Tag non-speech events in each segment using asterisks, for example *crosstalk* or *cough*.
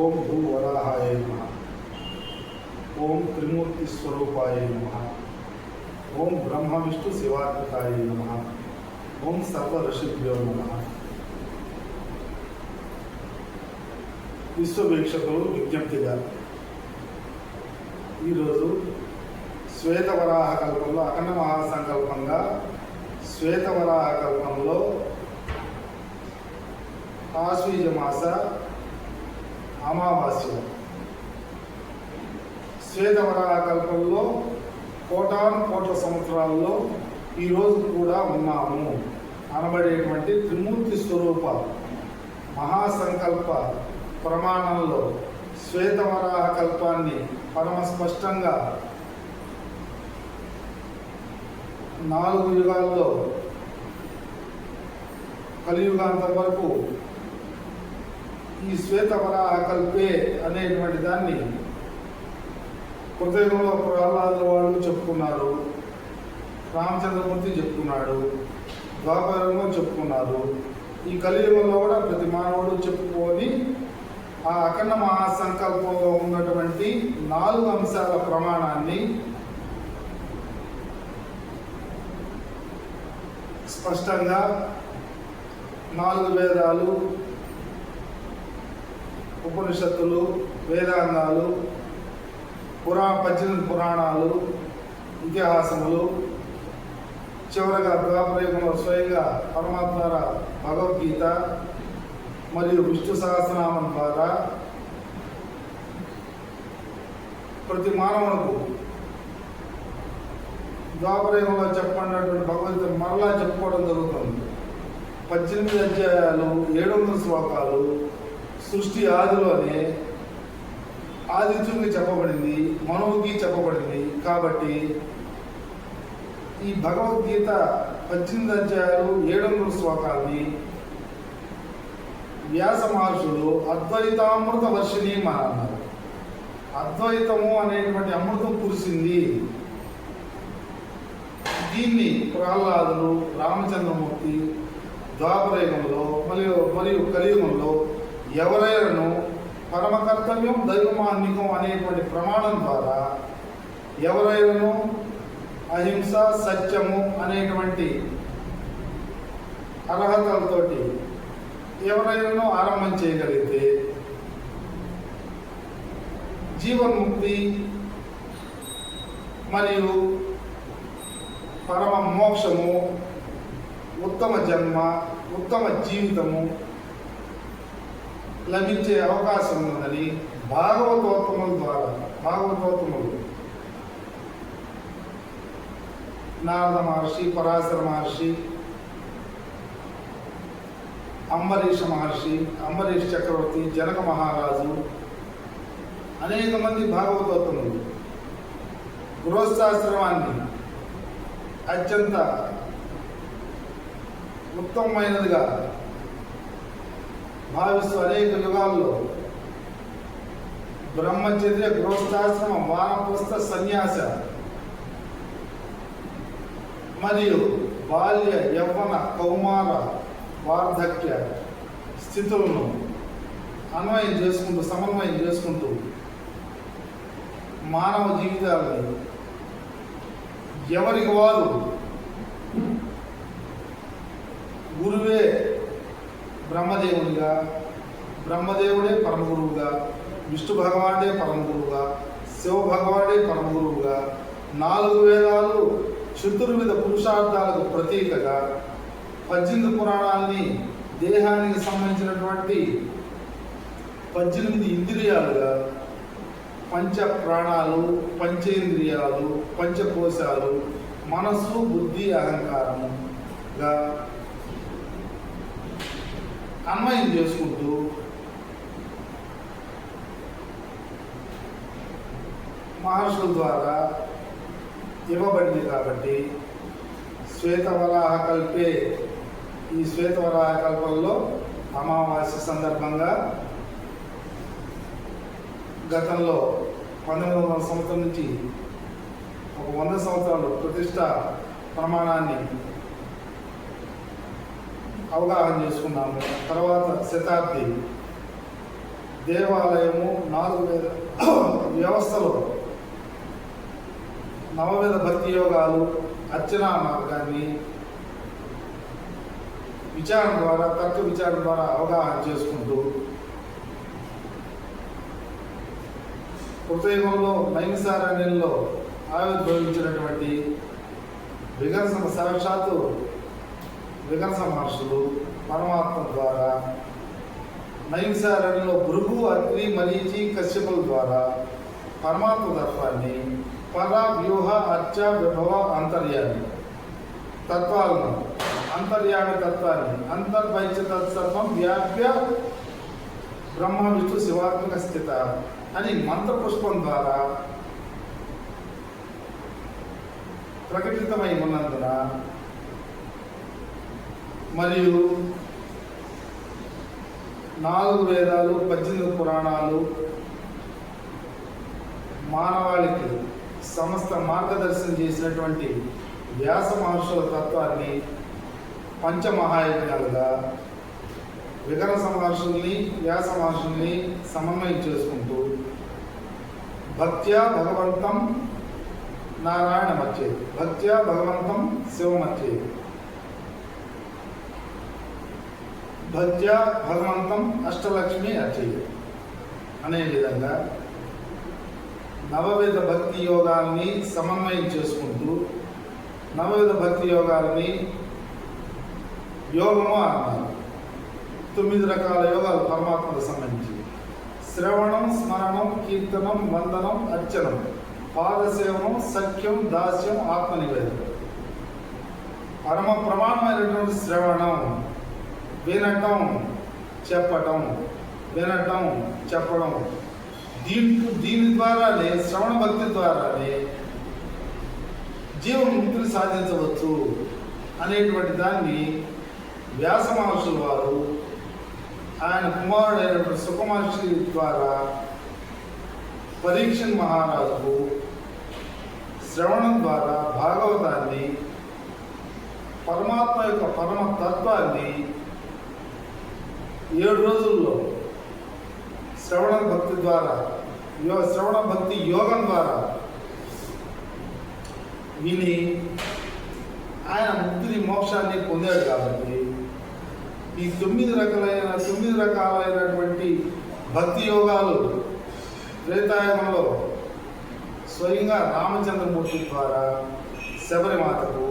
ఓం భూవరాహాయ నమ. ఓం త్రిమూర్తి స్వరూపాయ నమ. ఓం బ్రహ్మ విష్ణు శివాత్మకాయ నమ. ఓం సర్వ ఋషిభ్యో నమ. విశ్వవీక్షకులు విజ్ఞప్తిగా ఈరోజు శ్వేతవరాహ కల్పంలో అఖండ మహాసంకల్పంగా శ్వేతవరాహ కల్పంలో ఆశ్వీజ మాస అమావాస్య. శ్వేతవరాహ కల్పంలో కోటాను కోట్ల సంవత్సరాల్లో ఈరోజు కూడా ఉన్నాము. అనబడేటువంటి త్రిమూర్తి స్వరూప మహాసంకల్ప ప్రమాణంలో శ్వేతవరాహ కల్పాన్ని పరమ స్పష్టంగా నాలుగు యుగాల్లో కలియుగాంతం వరకు ఈ శ్వేతవరాహ కల్పే అనేటువంటి దాన్ని కృతయుగంలో ప్రహ్లాదుల వాళ్ళు చెప్పుకున్నారు రామచంద్రమూర్తి చెప్పుకున్నాడు ద్వాపరంలో చెప్పుకున్నారు. ఈ కలియుగంలో కూడా ప్రతి మానవుడు చెప్పుకొని ఆ అఖండ మహాసంకల్పంలో ఉన్నటువంటి నాలుగు అంశాల ప్రమాణాన్ని స్పష్టంగా నాలుగు వేదాలు ఉపనిషత్తులు వేదాంగాలు పురా పద్దెనిమిది పురాణాలు ఇతిహాసములు. చివరగా ద్వాపరయుగంలో స్వయంగా పరమాత్మ ద్వారా భగవద్గీత మరియు విష్ణు సహస్రనామం ద్వారా ప్రతి మానవులకు ద్వాపరయుగంలో చెప్పన్నటువంటి భగవద్గీత మరలా చెప్పుకోవడం జరుగుతుంది. పద్దెనిమిది అధ్యాయాలు ఏడు వందల శ్లోకాలు సృష్టి ఆదిలోనే ఆదిత్యునికి చెప్పబడింది మనువుకి చెప్పబడింది. కాబట్టి ఈ భగవద్గీత పద్దెనిమిది అధ్యాయాలు ఏడు వందల శ్లోకాల్ని వ్యాస మహర్షులు అద్వైతామృత వర్షిణి అన్నారు అద్వైతము అనేటువంటి అమృతం కురిసింది. దీన్ని ప్రహ్లాదులు రామచంద్రమూర్తి ద్వాపరయుగంలో మరియు మరియు కలియుగంలో ఎవరైనాను పరమ కర్తవ్యం దైవమాన్నికం అనేటువంటి ప్రమాణం ద్వారా ఎవరైనాను అహింస సత్యము అనేటువంటి అర్హతలతోటి ఎవరైనాను ఆరంభం చేయగలిగితే జీవన్ముక్తి మరియు పరమ మోక్షము ఉత్తమ జన్మ ఉత్తమ జీవితము లభించే అవకాశం ఉందని భాగవతోత్తముల ద్వారా భాగవతోత్తములు. నారద మహర్షి పరాశర మహర్షి అంబరీష మహర్షి అంబరీష్ చక్రవర్తి జనక మహారాజు అనేక మంది భాగవతోత్తములు. గృహస్థాశ్రమాన్ని అత్యంత ఉత్తమమైనదిగా భావిస్తూ అనేక యుగాల్లో బ్రహ్మచర్య గృహస్థాశ్రమ వానప్రస్థ సన్యాస మరియు బాల్య యవ్వన కౌమార వార్ధక్య స్థితులను అన్వయం చేసుకుంటూ సమన్వయం చేసుకుంటూ మానవ జీవితాలని ఎవరికి వారు? గురువే బ్రహ్మదేవుడిగా బ్రహ్మదేవుడే పరమ గురువుగా విష్ణు భగవానుడే పరమ గురువుగా శివ భగవానుడే పరమ గురువుగా నాలుగు వేదాలు చతుర్విధ పురుషార్థాలకు ప్రతీకగా పద్దెనిమిది పురాణాలని దేహానికి సంబంధించినటువంటి పద్దెనిమిది ఇంద్రియాలుగా పంచ ప్రాణాలు పంచేంద్రియాలు పంచకోశాలు మనస్సు బుద్ధి అహంకారముగా కన్వైన్ చేసుకుంటూ మహర్షుల ద్వారా ఇవ్వబడింది కాబట్టి శ్వేతవరాహ కల్పే ఈ శ్వేతవరాహ కల్పంలో అమావాస్య సందర్భంగా గతంలో పంతొమ్మిది వందల సంవత్సరం నుంచి ఒక వంద సంవత్సరాలు ప్రతిష్ట ప్రమాణాన్ని అవగాహన చేసుకున్నాము. తర్వాత శతాబ్ది దేవాలయము నాలుగు వేద *coughs* వ్యవస్థలో నవవేద భక్తి యోగాలు అర్చనా మార్గాన్ని విచారణ ద్వారా తర్క విచారణ ద్వారా అవగాహన చేసుకుంటూ హృదయంలో నైమిసారణ్యంలో ఆవిర్భవించినటువంటి వికసన సాక్షాత్తు వికర్ష మహర్షులు పరమాత్మ ద్వారా నైంసారణ్యంలో భృగు అగ్ని మరీచి కశ్యపుల ద్వారా పరమాత్మ తత్వాన్ని పర వ్యూహ అర్చ విభవ అంతర్యామి తత్వాలను అంతర్యామి తత్వాన్ని అంతర్వైద్య తత్సర్వం వ్యాప్య బ్రహ్మ విష్ణు శివాత్మక స్థిత అని మంత్రపుష్పం ద్వారా ప్రకటితమై ఉన్నందున మరియు నాలుగు వేదాలు పద్దెనిమిది పురాణాలు మానవాళికి సమస్త మార్గదర్శనం చేసినటువంటి వ్యాస మహర్షుల తత్వాన్ని పంచమహాయజ్ఞాలుగా వికర మహర్షుల్ని వ్యాస మహర్షుల్ని సమన్వయం చేసుకుంటూ భక్త్యా భగవంతం నారాయణ మధ్య భక్త్యా భగవంతం శివమచ్చే. భజ్య భగవంతం అష్టలక్ష్మి అచ్చయ్య అనే విధంగా నవవిధ భక్తి యోగాల్ని సమన్వయం చేసుకుంటూ నవవిధ భక్తి యోగాల్ని యోగము అన్నారు తొమ్మిది రకాల యోగాలు పరమాత్మకు సంబంధించి. శ్రవణం స్మరణం కీర్తనం వందనం అర్చనం పాదసేవనం సఖ్యం దాస్యం ఆత్మనివేదనం. పరమ ప్రమాణమైనటువంటి శ్రవణం. వినటం చెప్పటం వినటం చెప్పడం. దీని దీని ద్వారానే శ్రవణ భక్తి ద్వారానే జీవముక్తిని సాధించవచ్చు అనేటువంటి దాన్ని వ్యాస మహర్షులు వారు ఆయన కుమారుడైనటువంటి సుఖమహర్షి ద్వారా పరీక్ష మహారాజుకు శ్రవణం ద్వారా భాగవతాన్ని పరమాత్మ యొక్క పరమ తత్వాన్ని ఏడు రోజుల్లో శ్రవణ భక్తి ద్వారా యో శ్రవణ భక్తి యోగం ద్వారా విని ఆయన ముక్తిని మోక్షాన్ని పొందాడు కాబట్టి ఈ తొమ్మిది రకాలైన తొమ్మిది రకాలైనటువంటి భక్తి యోగాలు త్రేతాయుగంలో స్వయంగా రామచంద్రమూర్తి ద్వారా శబరిమాతకు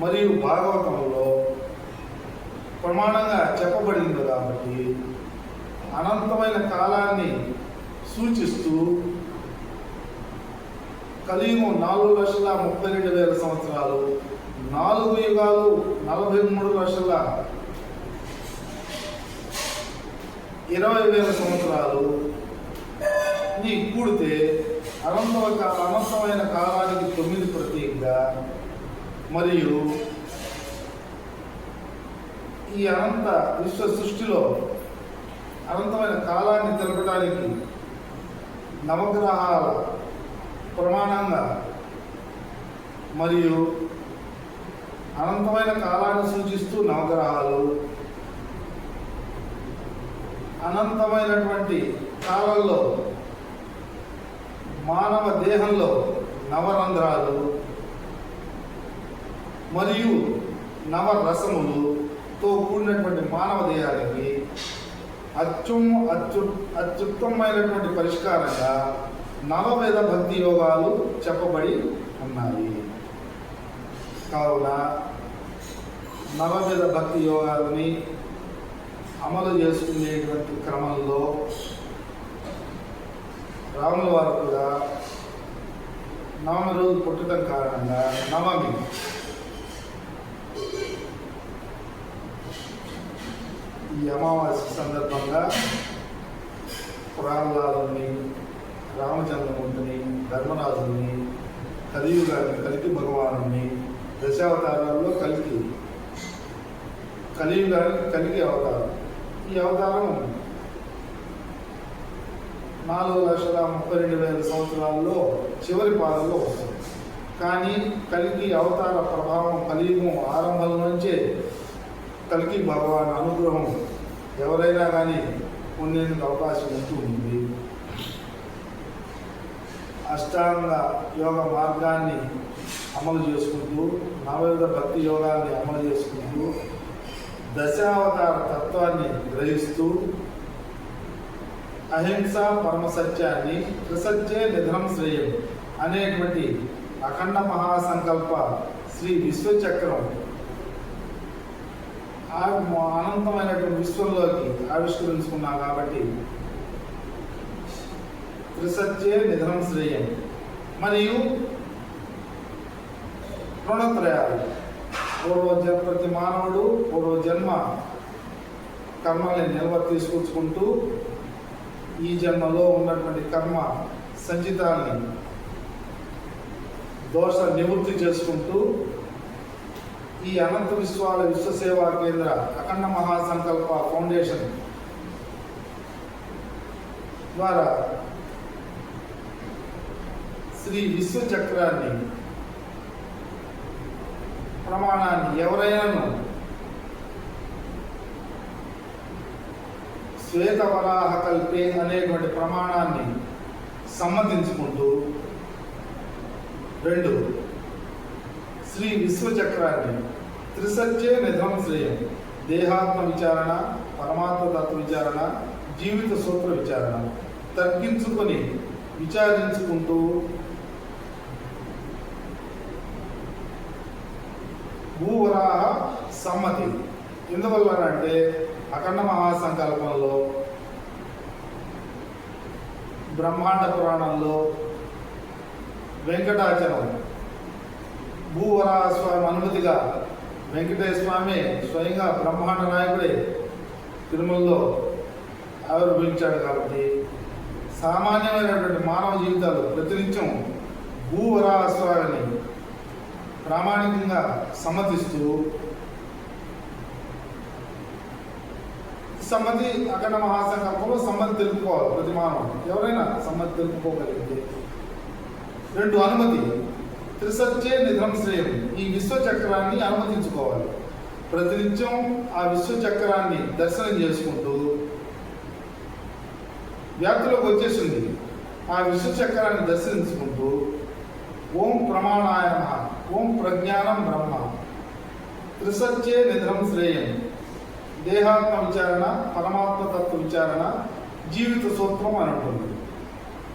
మరియు భాగవతంలో ప్రమాణంగా చెప్పబడింది కాబట్టి అనంతమైన కాలాన్ని సూచిస్తూ కలియుగం నాలుగు లక్షల ముప్పై రెండు వేల సంవత్సరాలు నాలుగు యుగాలు నలభై మూడు లక్షల ఇరవై వేల సంవత్సరాలు. నీ కూడితే అనంతమైన అనంతమైన కాలానికి తొమ్మిది ప్రతీకగా మరియు ఈ అనంత విశ్వ సృష్టిలో అనంతమైన కాలాన్ని తెలపడానికి నవగ్రహాల ప్రమాణంగా మరియు అనంతమైన కాలాన్ని సూచిస్తూ నవగ్రహాలు అనంతమైనటువంటి కాలంలో మానవ దేహంలో నవరంధ్రాలు మరియు నవరసములు తో కూడినటువంటి మానవ దేహానికి అత్యుమ్ అత్యు అత్యుత్తమైనటువంటి పరిష్కారంగా నవవేద భక్తి యోగాలు చెప్పబడి ఉన్నాయి. కావున నవవేద భక్తి యోగాలని అమలు చేసుకునేటువంటి క్రమంలో రాముల వారు కూడా నవమి రోజు పుట్టడం కారణంగా నవమి ఈ అమావాస్య సందర్భంగా ప్రహ్లాదుని రామచంద్రమూర్తిని ధర్మరాజుని కలియుగాన్ని కలికి భగవానుని దశావతారాల్లో కలికి కలియుగానికి కలిగి అవతారం. ఈ అవతారం నాలుగు లక్షల ముప్పై రెండు వేల సంవత్సరాల్లో చివరి పాదంలో వస్తుంది. కానీ కలికి అవతార ప్రభావం కలియుగం ఆరంభం నుంచే కలికి భగవాన్ అనుగ్రహం ఎవరైనా కానీ ఉండేందుకు అవకాశం ఉంటూ ఉంది. అష్టాంగ యోగ మార్గాన్ని అమలు చేసుకుంటూ నవయుధ భక్తి యోగాన్ని అమలు చేసుకుంటూ దశావతార తత్వాన్ని గ్రహిస్తూ అహింస పరమ సత్యాన్ని త్రిసత్యే నిధనం శ్రేయం అనేటువంటి అఖండ మహాసంకల్ప శ్రీ విశ్వచక్రం అనంతమైనటువంటి విశ్వంలోకి ఆవిష్కరించుకున్నాం కాబట్టి త్రిసత్యే నిధనం శ్రేయం. మరియు రుణత్రయాలు. పూర్వజన్మ ప్రతి మానవుడు పూర్వజన్మ జన్మ నిల్వ తీసుకొచ్చుకుంటూ ఈ జన్మలో ఉన్నటువంటి కర్మ సంచితాన్ని దోష నివృత్తి చేసుకుంటూ ఈ అనంత విశ్వాల విశ్వసేవా కేంద్ర అఖండ మహాసంకల్ప ఫౌండేషన్ ద్వారా శ్రీ విశ్వచక్రాన్ని ప్రమాణాన్ని ఎవరైనాను శ్వేతవరాహ కల్పే అనేటువంటి ప్రమాణాన్ని సమ్మతించుకుంటూ రెండు శ్రీ విశ్వచక్రాన్ని త్రిసత్యే నిధం శ్రేయం దేహాత్మ విచారణ పరమాత్మ తత్వ విచారణ జీవిత సూత్ర విచారణ. తగ్గించుకొని విచారించుకుంటూ భూవరాహ సమ్మతి. ఎందువల్ల అంటే అఖండ మహాసంకల్పంలో బ్రహ్మాండ పురాణంలో వెంకటాచలం భూవరాహ స్వామి అనుమతిగా వెంకటేశ్వర స్వామి స్వయంగా బ్రహ్మాండ నాయకుడే తిరుమలలో ఆవిర్భవించాడు కాబట్టి సామాన్యమైనటువంటి మానవ జీవితాలు ప్రతినిత్యం భూవరాస్వామిని ప్రామాణికంగా సమ్మతిస్తూ సమ్మతి అఖండ మహాసంకల్పంలో సమ్మతి తెలుపుకోవాలి ప్రతి మానవుడు. ఎవరైనా సమ్మతి తెలుపుకోగలిగితే రెండు అనుమతి త్రిసత్యే నిధనం శ్రేయం ఈ విశ్వచక్రాన్ని అనుమతించుకోవాలి. ప్రతినిత్యం ఆ విశ్వచక్రాన్ని దర్శనం చేసుకుంటూ వ్యాప్తిలోకి వచ్చేసింది. ఆ విశ్వచక్రాన్ని దర్శించుకుంటూ ఓం ప్రమాణాయ ఓం ప్రజ్ఞానం బ్రహ్మ త్రిసత్యే నిధనం శ్రేయం దేహాత్మ విచారణ పరమాత్మ తత్వ విచారణ జీవిత సూత్రం అని ఉంటుంది.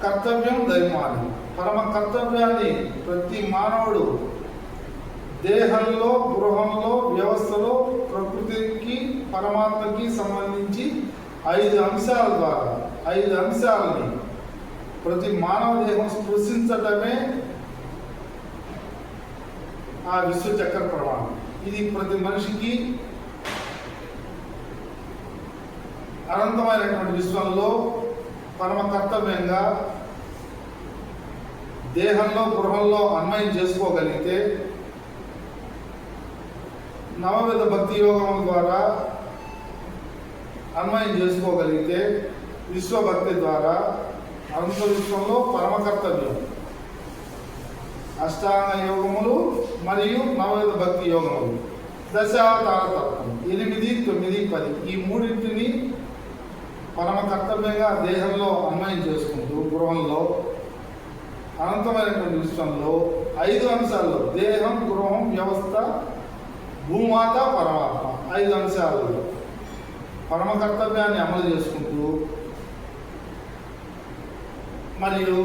కర్తవ్యం దైవాన్ని. పరమ కర్తవ్యాన్ని ప్రతి మానవుడు దేహంలో గృహంలో వ్యవస్థలో ప్రకృతికి పరమాత్మకి సంబంధించి ఐదు అంశాల ద్వారా ఐదు అంశాలని ప్రతి మానవ దేహం స్పృశించటమే ఆ విశ్వచక్ర ప్రమాణం. ఇది ప్రతి మనిషికి అనంతమైనటువంటి విశ్వంలో పరమ కర్తవ్యంగా దేహంలో గృహంలో అన్వయం చేసుకోగలిగితే నవవిధ భక్తి యోగం ద్వారా అన్వయం చేసుకోగలిగితే విశ్వభక్తి ద్వారా అనంత విశ్వంలో పరమ కర్తవ్యం అష్టాంగ యోగములు మరియు నవవిధ భక్తి యోగములు. దశావతార తారతత్వం ఎనిమిది తొమ్మిది పది. ఈ మూడింటిని పరమ కర్తవ్యంగా దేహంలో అన్వయం చేసుకుంటూ గృహంలో అనంతమైనటువంటి విశ్వంలో ఐదు అంశాల్లో దేహం గృహం వ్యవస్థ భూమాత పరమాత్మ. ఐదు అంశాలలో పరమ కర్తవ్యాన్ని అమలు చేసుకుంటూ మరియు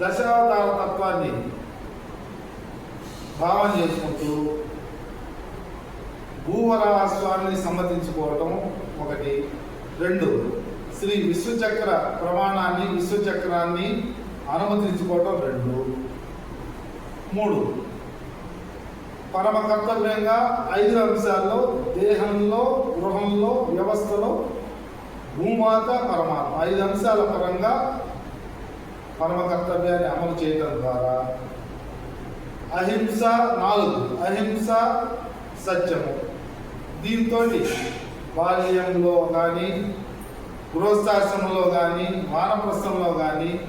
దశావతార తత్వాన్ని భావన చేసుకుంటూ భూవరాస్వామిని సమ్మతించుకోవటం ఒకటి. రెండు శ్రీ విశ్వచక్ర ప్రమాణాన్ని విశ్వచక్రాన్ని అనుమతించుకోవటం రెండు. మూడు. పరమ కర్తవ్యంగా ఐదు అంశాల్లో దేహంలో గృహంలో వ్యవస్థలో భూమాత పరమాత్మ. ఐదు అంశాల పరంగా పరమ కర్తవ్యాన్ని అమలు చేయడం ద్వారా అహింస నాలుగు. అహింస సత్యము. దీంతో బాల్యంలో కానీ గృహస్థాశ్రమంలో కానీ వానప్రస్థంలో కానీ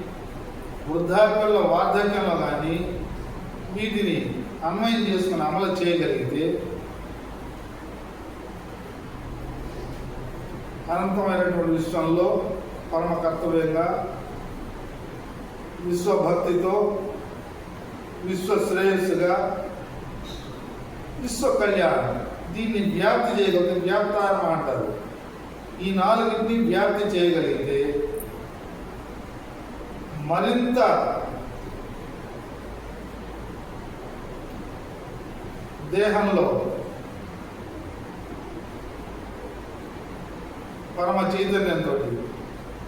వృద్ధాప్యంలో వార్ధక్యంలో కానీ వీటిని అన్వయం చేసుకుని అమలు చేయగలిగితే అనంతమైనటువంటి విశ్వంలో పరమ కర్తవ్యంగా విశ్వభక్తితో విశ్వ శ్రేయస్సుగా విశ్వ కళ్యాణం దీన్ని వ్యాప్తి చేయగలిగితే వ్యాప్తారం అంటారు? ఈ నాలుగింటిని వ్యాప్తి చేయగలిగితే మరింత దేహంలో పరమ చైతన్యంతో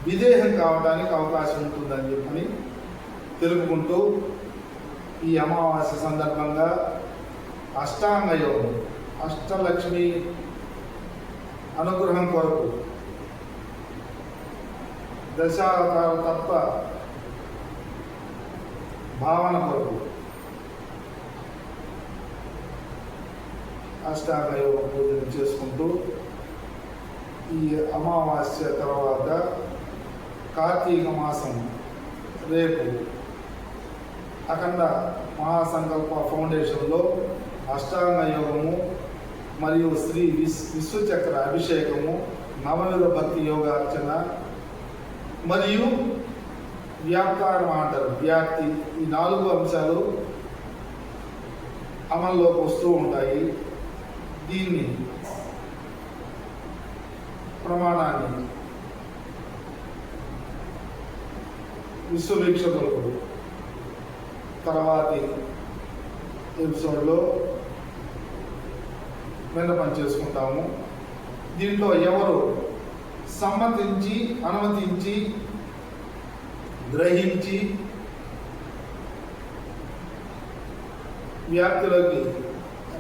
విదేహం కావడానికి అవకాశం ఉంటుందని చెప్పని తెలుపుకుంటూ ఈ అమావాస్య సందర్భంగా అష్టాంగ యోగం అష్టలక్ష్మి అనుగ్రహం కొరకు దశావతార తప్ప భావన కొరకు. అష్టాంగ పూజలు చేసుకుంటూ ఈ అమావాస్య తర్వాత కార్తీక మాసం రేపు అఖండ మహాసంకల్ప ఫౌండేషన్లో అష్టాంగ యోగము మరియు శ్రీ విశ్ విశ్వచక్ర అభిషేకము నవవిధ భక్తి యోగార్చన మరియు వ్యాపారం అంటారు వ్యాప్తి ఈ నాలుగు అంశాలు అమల్లోకి వస్తూ ఉంటాయి. దీన్ని ప్రమాణాన్ని విశ్వవీక్షకులకు తర్వాతి ఎపిసోడ్లో విన్నపం చేసుకుంటాము. దీంట్లో ఎవరు సమ్మతించి అనుమతించి గ్రహించి వ్యాప్తిలోకి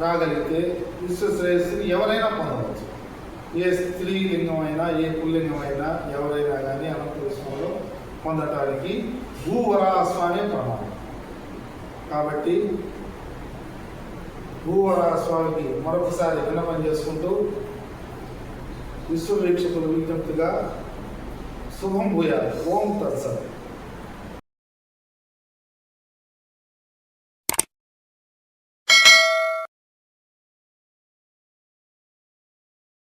రాగలిగితే విశ్వశ్రేయస్సుని ఎవరైనా పొందవచ్చు. ఏ స్త్రీలింగం అయినా ఏ పుల్లింగమైనా ఎవరైనా కానీ అనంత విశ్వంలో పొందటానికి భూవరాస్వామి ప్రమాణం. కాబట్టి భూవరాస్వామికి మరొకసారి విన్నపం చేసుకుంటూ విశ్వవీక్షకుల విజ్ఞప్తిగా శుభం భూయాలి ఓం తత్సత్.